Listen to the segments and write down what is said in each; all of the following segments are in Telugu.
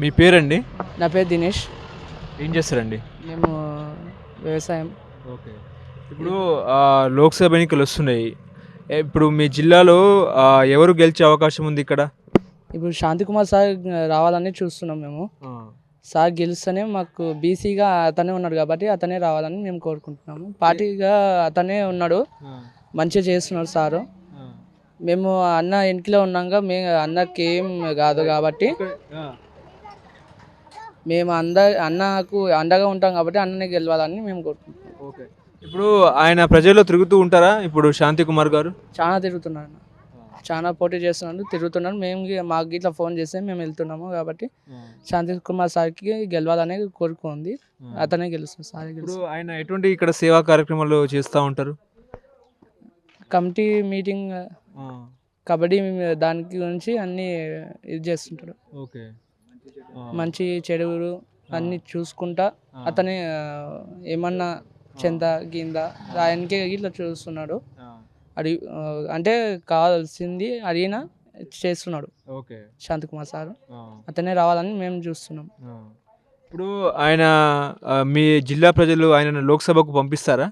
మీ పేరండి? నా పేరు దినేష్. ఏం చేస్తారండి? మేము వ్యవసాయం. ఓకే. ఇప్పుడు లోక్సభ ఎన్నికలు వస్తున్నాయి. ఇప్పుడు మీ జిల్లాలో ఎవరు గెలిచే అవకాశం ఉంది ఇక్కడ? ఇప్పుడు శాంతి కుమార్ సార్ రావాలని చూస్తున్నాం మేము. సార్ గెలుస్తేనే మాకు బీసీగా అతనే ఉన్నాడు కాబట్టి అతనే రావాలని మేము కోరుకుంటున్నాము. పార్టీగా అతనే ఉన్నాడు. మంచిగా చేస్తున్నాడు సారు. మేము అన్న ఇంట్లో ఉన్నాక మే అన్నకి ఏం కాదు కాబట్టి. మేము అంద అన్నకు అండగా ఉంటాం కాబట్టి అన్ననే గెలవాలని మేము కోరుకుంటున్నాం. ఓకే. ఇప్పుడు ఆయన ప్రజల్లో తిరుగుతూ ఉంటారా? ఇప్పుడు శాంతి కుమార్ గారు? చాలా తిరుగుతున్నాడు అన్న. చాలా పోటీ చేస్తున్నాడు తిరుగుతున్నాడు మేము గి- మాకు ఇట్లా ఫోన్ చేస్తే మేము వెళ్తున్నాము కాబట్టి శాంతి కుమార్ సార్కి గెలవాలనే కోరిక ఉంది అతనే గెలుస్తుంది సార్ ఇప్పుడు గెలుస్తుంది. ఆయన ఎటువంటి ఇక్కడ సేవా కార్యక్రమాలు చేస్తూ ఉంటారు? కమిటీ మీటింగ్ కబడ్డీ దానికి గురించి అన్నీ ఇది చేస్తుంటాడు ఓకే. మంచి చెడులు అన్నీ చూసుకుంటా అతనే ఏమన్నా చెంద గింద ఆయనకే ఇట్లా చూస్తున్నాడు. అడి ఆ, అంటే కావాల్సింది అడిగినా చేస్తున్నాడు. ఓకే. శాంతికుమార్ సార్. అతనే రావాలని మేము చూస్తున్నాం. ఇప్పుడు ఆయన మీ జిల్లా ప్రజలు ఆయన లోక్సభకు పంపిస్తారా?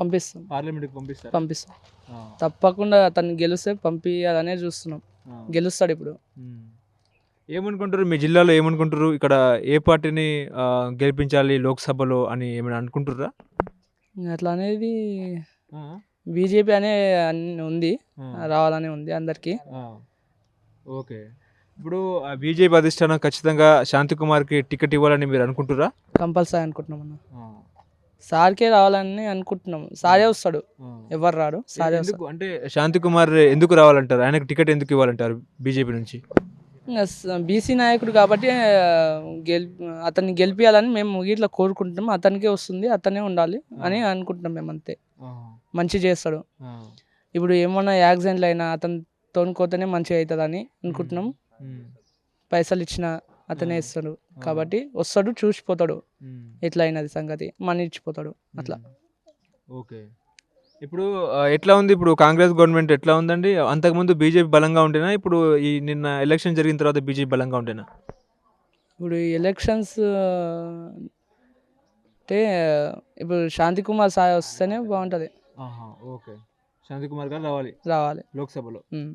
పంపిస్తాం. పార్లమెంట్కి పంపిస్తారా? పంపిస్తాం. తప్పకుండా అతన్ని గెలిస్తే పంపించాలనే చూస్తున్నాం. గెలుస్తాడు ఇప్పుడు. ఏమనుకుంటారు? మీ జిల్లాలో ఏమనుకుంటారు? ఇక్కడ ఏ పార్టీని గెలిపించాలి లోక్సభలో అని ఏమైనా అనుకుంటుర్రా? అట్లా అనేది బీజేపీ అనే ఉంది. రావాలని ఉంది అందరికీ. ఓకే. ఇప్పుడు బీజేపీ అధిష్టానం ఖచ్చితంగా శాంతి కుమార్కి టికెట్ ఇవ్వాలని మీరు అనుకుంటుర్రా? కంపల్సరీ అనుకుంటున్నాం అన్న. సార్కే రావాలని అనుకుంటున్నాం. సారే వస్తాడు. ఎవరు రాడు సారే అంటే శాంతి కుమార్ ఎందుకు రావాలంటారు? ఆయనకు టికెట్ ఎందుకు ఇవ్వాలంటారు బీజేపీ నుంచి? బీసీ నాయకుడు కాబట్టి గెల్ అతన్ని గెలిపించాలని మేము ఇట్లా కోరుకుంటున్నాం. అతనికే వస్తుంది అతనే ఉండాలి అని అనుకుంటున్నాం మేము అంతే. మంచి చేస్తాడు. ఇప్పుడు ఏమన్నా యాక్సిడెంట్లు అయినా అతను తోనుకోతేనే మంచిగా అవుతుందని అనుకుంటున్నాం. పైసలు ఇచ్చిన అతనే ఇస్తాడు. కాబట్టి వస్తాడు చూసిపోతాడు. ఎట్లా అయినది సంగతి. మనీ ఇచ్చిపోతాడు. అట్లా. ఓకే. ఇప్పుడు ఆ, ఎట్లా ఉంది? ఇప్పుడు కాంగ్రెస్ గవర్నమెంట్ ఎట్లా ఉందండి? అంతకుముందు బీజేపీ బలంగా ఉండేనా ఇప్పుడు ఈ నిన్న ఎలక్షన్ జరిగిన తర్వాత బీజేపీ బలంగా ఉండేనా ఇప్పుడు ఎలక్షన్స్ అంటే ఇప్పుడు శాంతి కుమార్ సాయి వస్తేనే బాగుంటుంది. ఓకే. శాంతి కుమార్ గారు రావాలి. రావాలి. లోక్సభలో. ఉమ్.